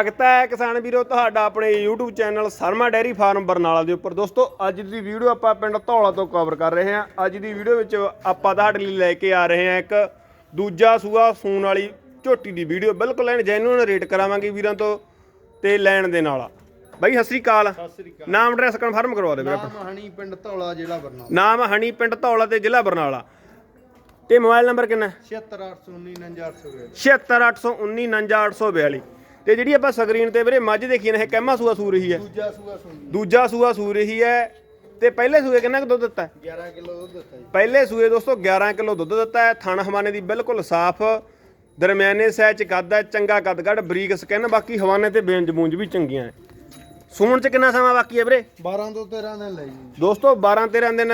ਸਵਾਗਤ ਹੈ ਕਿਸਾਨ ਵੀਰੋ ਤੁਹਾਡਾ ਆਪਣੇ YouTube channel Sharma dairy farm Barnala ਦੇ ਉੱਪਰ। ਦੋਸਤੋ ਅੱਜ ਦੀ ਵੀਡੀਓ ਆਪਾਂ ਪਿੰਡ ਧੌਲਾ ਤੋਂ ਕਵਰ ਕਰ ਰਹੇ ਹਾਂ। ਅੱਜ ਦੀ ਵੀਡੀਓ ਵਿੱਚ ਆਪਾਂ ਤੁਹਾਡੇ ਲਈ ਲੈ ਕੇ ਆ ਰਹੇ ਹਾਂ ਇੱਕ ਦੂਜਾ ਸੂਆ ਸੂਣ ਵਾਲੀ ਝੋਟੀ ਦੀ ਵੀਡੀਓ। ਬਿਲਕੁਲ ਐਨ ਜੈਨੂਨ ਰੇਟ ਕਰਾਵਾਂਗੇ ਵੀਰਾਂ ਤੋਂ ਤੇ ਲੈਣ ਦੇ ਨਾਲ। ਬਾਈ ਸਤਿ ਸ੍ਰੀ ਅਕਾਲ। ਨਾਮ ਐਡਰੈਸ ਕਨਫਰਮ ਕਰਵਾ ਦੇ ਵੀਰੇ ਨਾਮ ਹਣੀ ਪਿੰਡ ਧੌਲਾ ਜ਼ਿਲ੍ਹਾ ਬਰਨਾਲਾ। ਨਾਮ ਹਣੀ ਪਿੰਡ ਧੌਲਾ ਤੇ ਜ਼ਿਲ੍ਹਾ ਬਰਨਾਲਾ। ਤੇ ਮੋਬਾਈਲ ਨੰਬਰ ਕਿੰਨਾ? 76819 76819 ਤੇ ਜਿਹੜੀ ਆਪਾਂ ਸਕਰੀਨ ਤੇ ਵੀਰੇ ਮੱਝ ਦੇਖੀ ਨੇ ਇਹ ਕਹਿਮਾ ਸੂਆ ਸੂ ਰਹੀ ਹੈ। ਦੂਜਾ ਸੂਆ ਸੁਣੀ ਦੂਜਾ ਸੂਆ ਸੂ ਰਹੀ ਹੈ ਤੇ ਪਹਿਲੇ ਸੂਏ ਕਿੰਨਾ ਕੁ ਦੁੱਧ ਦਿੱਤਾ? ਹੈ? 11 ਕਿਲੋ ਦੁੱਧ ਦਿੱਤਾ ਜੀ। ਪਹਿਲੇ ਸੂਏ ਦੋਸਤੋ 11 ਕਿਲੋ ਦੁੱਧ ਦਿੱਤਾ ਹੈ। ਥਣ ਹਵਾਨੇ ਦੀ ਬਿਲਕੁਲ ਸਾਫ਼। ਦਰਮਿਆਨੇ ਸਾਈਜ਼ ਚ ਕੱਦ ਹੈ ਚੰਗਾ ਕੱਦ ਕੱਢ ਬਰੀਕ ਸਕਿਨ ਬਾਕੀ ਹਵਾਨੇ ਤੇ ਬੇਂਜ ਬੂੰਜ ਵੀ ਚੰਗੀਆਂ ਹੈ। ਸੂਣ ਚ ਕਿੰਨਾ ਸਮਾਂ ਬਾਕੀ ਹੈ ਵੀਰੇ? 12 ਤੋਂ 13 ਦਿਨ ਲੈ ਜੀ। ਦੋਸਤੋ 12 13 ਦਿਨ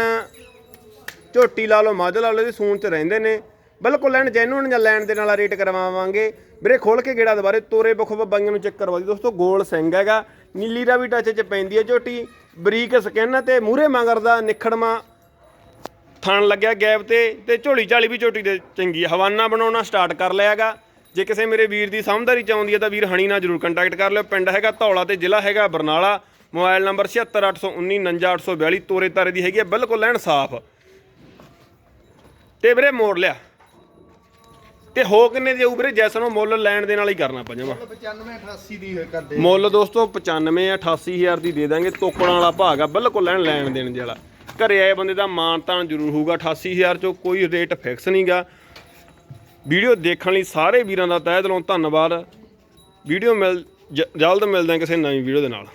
ਝੋਟੀ ਲਾ ਲਓ ਮੱਝ ਲਾ ਲਓ ਇਹਦੀ ਸੂਣ ਚ ਰਹਿੰਦੇ ਨੇ। ਬਿਲਕੁਲ ਲੈਣ ਜੈਨੂਨ ਜਾਂ ਲੈਣ ਦੇ ਨਾਲ ਰੇਟ ਕਰਵਾਵਾਂਗੇ। ਵੀਰੇ ਖੋਲ ਕੇ ਗੇੜਾ ਦੁਬਾਰੇ, ਤੋਰੇ ਬੁਖ ਬਾਈਆਂ ਨੂੰ ਚੈੱਕ ਕਰਵਾ ਦੀ ਦੋਸਤੋ, ਗੋਲ ਸਿੰਘ ਹੈਗਾ। ਨੀਲੀ ਦਾ ਵੀ ਟੱਚ ਚ ਪੈਂਦੀ ਹੈ ਝੋਟੀ। ਬਰੀਕ ਸਕਿਨ ਤੇ ਮੂਰੇ ਮਗਰ ਦਾ ਨਿਖੜਮਾ ਥਣ ਲੱਗਿਆ ਗੈਪ ਤੇ ਤੇ ਝੋਲੀ ਝਾਲੀ ਵੀ ਝੋਟੀ ਦੇ ਚੰਗੀ ਹਵਾਨਾ ਬਣਾਉਣਾ ਸਟਾਰਟ ਕਰ ਲਿਆਗਾ ਜੇ ਕਿਸੇ ਮੇਰੇ ਵੀਰ ਦੀ ਸਮਝਦਾਰੀ ਚਾਹੁੰਦੀ ਹੈ ਤਾਂ ਵੀਰ ਹਣੀ ਨਾਲ ਜਰੂਰ ਕੰਟੈਕਟ ਕਰ ਲਿਓ। ਪਿੰਡ ਹੈਗਾ ਧੌਲਾ ਤੇ ਜ਼ਿਲ੍ਹਾ ਹੈਗਾ ਬਰਨਾਲਾ। ਮੋਬਾਈਲ ਨੰਬਰ 7681199842 ਤੋਰੇ ਤਾਰੇ ਦੀ ਹੈਗੀ ਹੈ ਬਿਲਕੁਲ ਲੈਣ ਸਾਫ਼। ਤੇ ਵੀਰੇ ਮੋੜ ਲਿਆ। ਤੇ ਹੋ ਕਿੰਨੇ ਦੀ ਆਊ ਵੀਰੇ ਜੈਸਨ ਨੂੰ ਮੁੱਲ ਲੈਣ ਦੇ ਨਾਲ ਹੀ ਕਰਨਾ ਪੰਜਵਾ 95 88 ਦੀ ਕਰਦੇ। ਮੁੱਲ ਦੋਸਤੋ 95 88000 ਦੀ ਦੇ ਦਾਂਗੇ। ਤੋਕੜਾਂ ਵਾਲਾ ਭਾਗ ਆ ਬਿਲਕੁਲ ਲੈਣ ਲੈਣ ਦੇਣ ਦੇ ਵਾਲਾ। ਘਰੇ ਆਏ ਬੰਦੇ ਦਾ ਮਾਨ ਤਾਨ ਜ਼ਰੂਰ ਹੋਊਗਾ। 88000 ਚੋਂ ਕੋਈ ਰੇਟ ਫਿਕਸ ਨਹੀਂਗਾ ਵੀਡੀਓ ਦੇਖਣ ਲਈ ਸਾਰੇ ਵੀਰਾਂ ਦਾ ਤਹਿ ਦਿਲੋਂ ਧੰਨਵਾਦ। ਵੀਡੀਓ ਮਿਲ ਜਲਦ ਮਿਲਦੇ ਹਾਂ ਕਿਸੇ ਨਵੀਂ ਵੀਡੀਓ ਦੇ ਨਾਲ।